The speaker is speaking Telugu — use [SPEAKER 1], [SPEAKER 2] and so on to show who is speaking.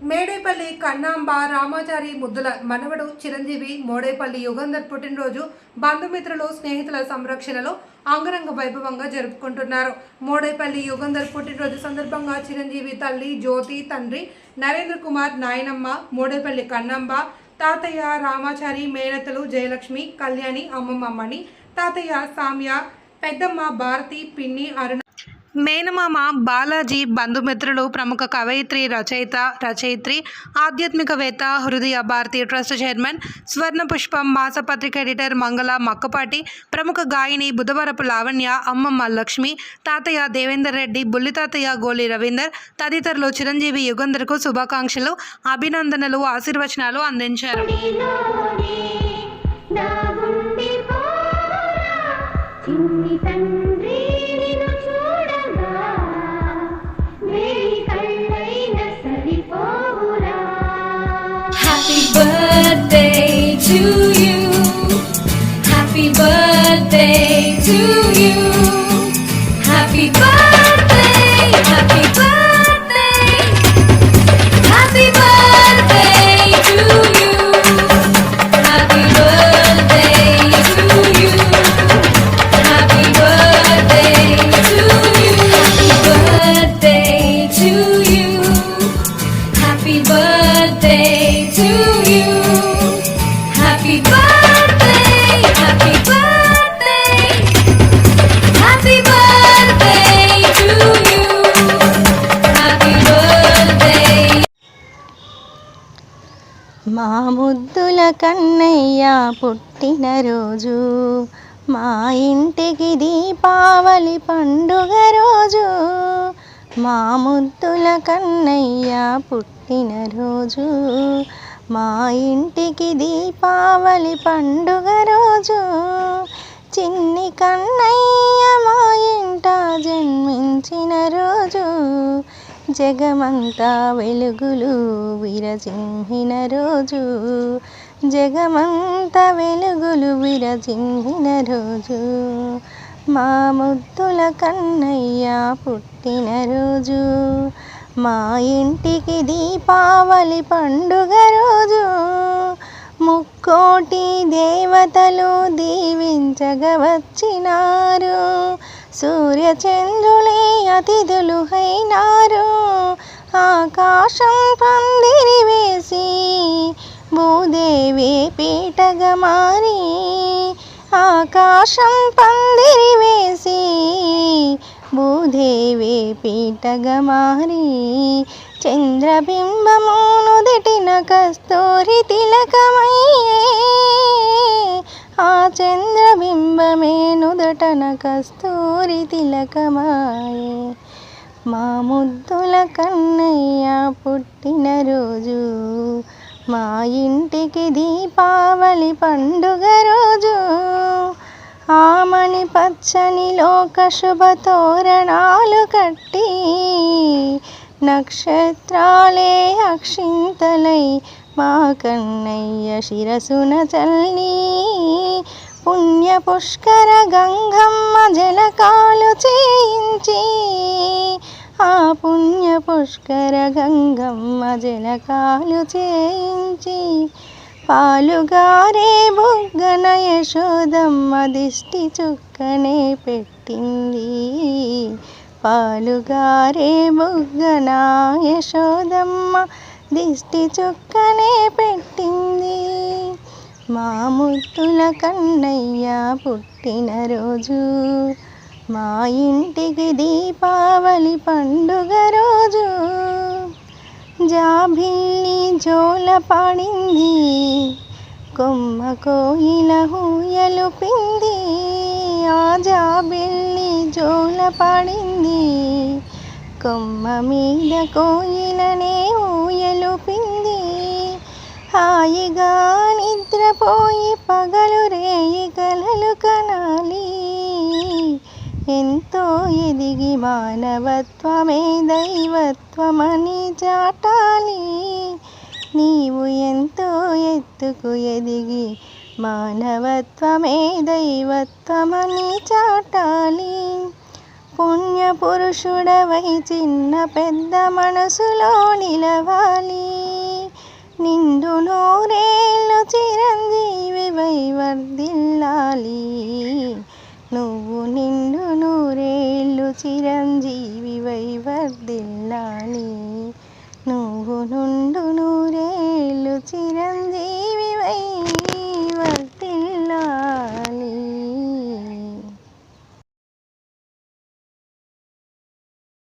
[SPEAKER 1] మేడేపల్లి కన్నాంబ రామాచారి ముద్దుల మనవడు చిరంజీవి మోడేపల్లి యుగంధర్ పుట్టినరోజు బంధుమిత్రులు స్నేహితుల సంరక్షణలో అంగరంగ వైభవంగా జరుపుకుంటున్నారు. మోడేపల్లి యుగంధర్ పుట్టినరోజు సందర్భంగా చిరంజీవి తల్లి జ్యోతి తండ్రి నరేంద్ర కుమార్ నాయనమ్మ మోడేపల్లి కన్నాంబ తాతయ్య రామాచారి మేనతలు జయలక్ష్మి కళ్యాణి అమ్మమ్మని తాతయ్య సామ్య పెద్దమ్మ భారతి పిన్ని అరుణ మేనమామ బాలాజీ బంధుమిత్రులు ప్రముఖ కవయిత్రి రచయిత రచయిత్రి ఆధ్యాత్మికవేత్త హృదయ భారతి ట్రస్ట్ చైర్మన్ స్వర్ణ పుష్పం మాసపత్రిక ఎడిటర్ మంగళ మక్కపాటి ప్రముఖ గాయని బుధవరపు లావణ్య అమ్మమ్మ లక్ష్మి తాతయ్య దేవేందర్ రెడ్డి బుల్లి తాతయ్య గోలి రవీందర్ తదితరులు చిరంజీవి యుగంధర్కు శుభాకాంక్షలు అభినందనలు ఆశీర్వచనాలు అందించారు.
[SPEAKER 2] చిన్ని
[SPEAKER 3] to
[SPEAKER 4] ముద్దుల కన్నయ్య పుట్టినరోజు మా ఇంటికి దీపావళి పండుగ రోజు మా ముద్దుల కన్నయ్య పుట్టినరోజు మా ఇంటికి దీపావళి పండుగ రోజు. చిన్ని కన్నయ్య మా ఇంట జన్మించిన రోజు జగమంతా వెలుగులు విరజింహిన రోజు. జగమంతా వెలుగులు విరజింహిన రోజు. మా ముద్దుల కన్నయ్య పుట్టిన రోజు. మా ఇంటికి దీపావళి పండుగ రోజు. ముక్కోటి దేవతలు దీవించగ వచ్చినారు. సూర్యచంద్రులే అతిథులు అయినారు ఆకాశం పందిరి వేసి భూదేవి పీటగా మారి ఆకాశం పందిరి వేసి భూదేవి పీటగా మారి చంద్రబింబము నుదిటిన కస్తూరి తిలకమయ్యే. ఆ చంద్ర నటన కస్తూరి తిలకమాయే. మా ముద్దుల కన్నయ్య పుట్టిన రోజు మా ఇంటికి దీపావళి పండుగ రోజు. ఆమని పచ్చని లోక శుభ తోరణాలు కట్టి నక్షత్రాలే అక్షింతలై మా కన్నయ్య శిరసున చల్లి పుష్కర గంగమ్మ జలకాలు చేయించి ఆ పుణ్య పుష్కర గంగమ్మ జలకాలు చేయించి పాలుగారే బుగ్గన యశోదమ్మ దిష్టి చుక్కనే పెట్టింది. పాలుగారే బుగ్గన యశోదమ్మ దిష్టి చుక్కనే పెట్టింది. మా ముత్తుల కన్నయ్య పుట్టినరోజు మా ఇంటికి దీపావళి పండుగ రోజు. జాబిల్లి జోల పాడింది కొమ్మ కోయిల హూయలు పింది. ఆ జాబిల్లి జోల పాడింది కొమ్మ మీద కోయిలనే ఊయలు పింది. హాయిగా నిద్రపోయి పగలు రేయి కలలు కనాలి. ఎంతో ఎదిగి మానవత్వమే దైవత్వమని చాటాలి. నీవు ఎంతో ఎత్తుకు ఎదిగి మానవత్వమే దైవత్వమని చాటాలి. పుణ్యపురుషుడవై చిన్న పెద్ద మనసులో నిలవాలి. నిండు నూరేళ్ళు చిరంజీవివై వర్దిల్లాలి నువ్వు నిండు నూరేళ్ళు చిరంజీవి